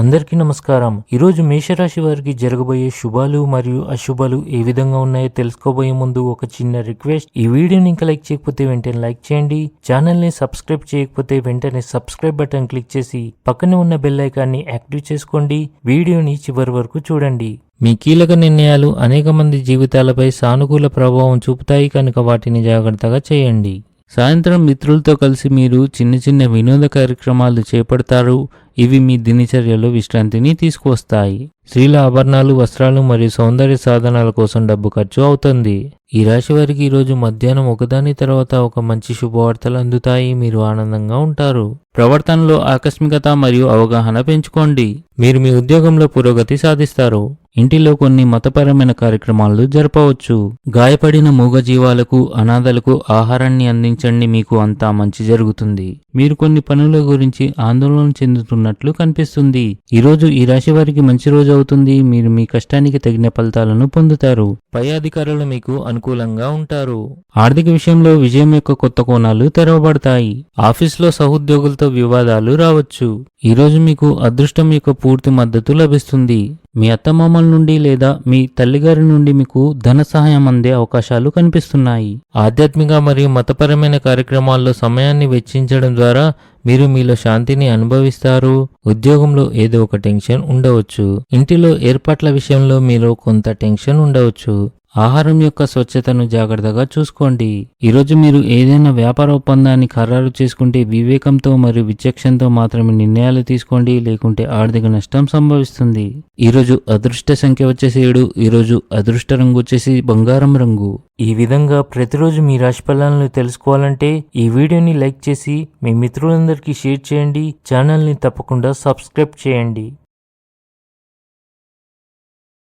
అందరికీ నమస్కారం. ఈరోజు మేషరాశి వారికి జరగబోయే శుభాలు మరియు అశుభాలు ఏ విధంగా ఉన్నాయో తెలుసుకోబోయే ముందు ఒక చిన్న రిక్వెస్ట్. ఈ వీడియోని ఇంకా లైక్ చేయకపోతే వెంటనే లైక్ చేయండి. ఛానల్ని సబ్స్క్రైబ్ చేయకపోతే వెంటనే సబ్స్క్రైబ్ బటన్ క్లిక్ చేసి పక్కనే ఉన్న బెల్ ఐకాన్ని యాక్టివ్ చేసుకోండి. వీడియోని చివరి వరకు చూడండి. మీ కీలక నిర్ణయాలు అనేక మంది జీవితాలపై సానుకూల ప్రభావం చూపుతాయి కనుక వాటిని జాగ్రత్తగా చేయండి. సాయంత్రం మిత్రులతో కలిసి మీరు చిన్న చిన్న వినోద కార్యక్రమాలు చేపడతారు. ఇవి మీ దినచర్యలో విశ్రాంతిని తీసుకువస్తాయి. స్త్రీల ఆభరణాలు వస్త్రాలు మరియు సౌందర్య సాధనాల కోసం డబ్బు ఖర్చు అవుతుంది. ఈ రాశి వారికి ఈరోజు మధ్యాహ్నం ఒకదాని తర్వాత ఒక మంచి శుభవార్తలు అందుతాయి. మీరు ఆనందంగా ఉంటారు. ప్రవర్తనలో ఆకస్మికత మరియు అవగాహన పెంచుకోండి. మీరు మీ ఉద్యోగంలో పురోగతి సాధిస్తారు. ఇంటిలో కొన్ని మతపరమైన కార్యక్రమాలు జరపవచ్చు. గాయపడిన మూగజీవాలకు అనాథలకు ఆహారాన్ని అందించండి. మీకు అంతా మంచి జరుగుతుంది. మీరు కొన్ని పనుల గురించి ఆందోళన ఉన్నట్లు కనిపిస్తుంది. ఈరోజు ఈ రాశి వారికి మంచి రోజు అవుతుంది. మీరు మీ కష్టానికి తగిన ఫలితాలను పొందుతారు. పై అధికారులు మీకు అనుకూలంగా ఉంటారు. ఆర్థిక విషయంలో విజయం యొక్క కొత్త కోణాలు తెరవబడతాయి. ఆఫీస్లో సహోద్యోగులతో వివాదాలు రావచ్చు. ఈరోజు మీకు అదృష్టం యొక్క పూర్తి మద్దతు లభిస్తుంది. మీ అత్తమామల నుండి లేదా మీ తల్లిగారి నుండి మీకు ధన సహాయం అందే అవకాశాలు కనిపిస్తున్నాయి. ఆధ్యాత్మిక మరియు మతపరమైన కార్యక్రమాల్లో సమయాన్ని వెచ్చించడం ద్వారా మీరు మీలో శాంతిని అనుభవిస్తారు. ఉద్యోగంలో ఏదో ఒక టెన్షన్ ఉండవచ్చు. ఇంటిలో ఏర్పాట్ల విషయంలో మీలో కొంత టెన్షన్ ఉండవచ్చు. ఆహారం యొక్క స్వచ్ఛతను జాగ్రత్తగా చూసుకోండి. ఈరోజు మీరు ఏదైనా వ్యాపార ఒప్పందాన్ని ఖరారు చేసుకుంటే వివేకంతో మరియు విచక్షణతో మాత్రమే నిర్ణయాలు తీసుకోండి లేకుంటే ఆర్థిక నష్టం సంభవిస్తుంది. ఈరోజు అదృష్ట సంఖ్య వచ్చేసి ఏడు ఈరోజు అదృష్ట రంగు వచ్చేసి బంగారం రంగు. ఈ విధంగా ప్రతిరోజు మీ రాశి ఫలాలను తెలుసుకోవాలంటే ఈ వీడియోని లైక్ చేసి మీ మిత్రులందరికీ షేర్ చేయండి ఛానల్ని తప్పకుండా సబ్స్క్రైబ్ చేయండి.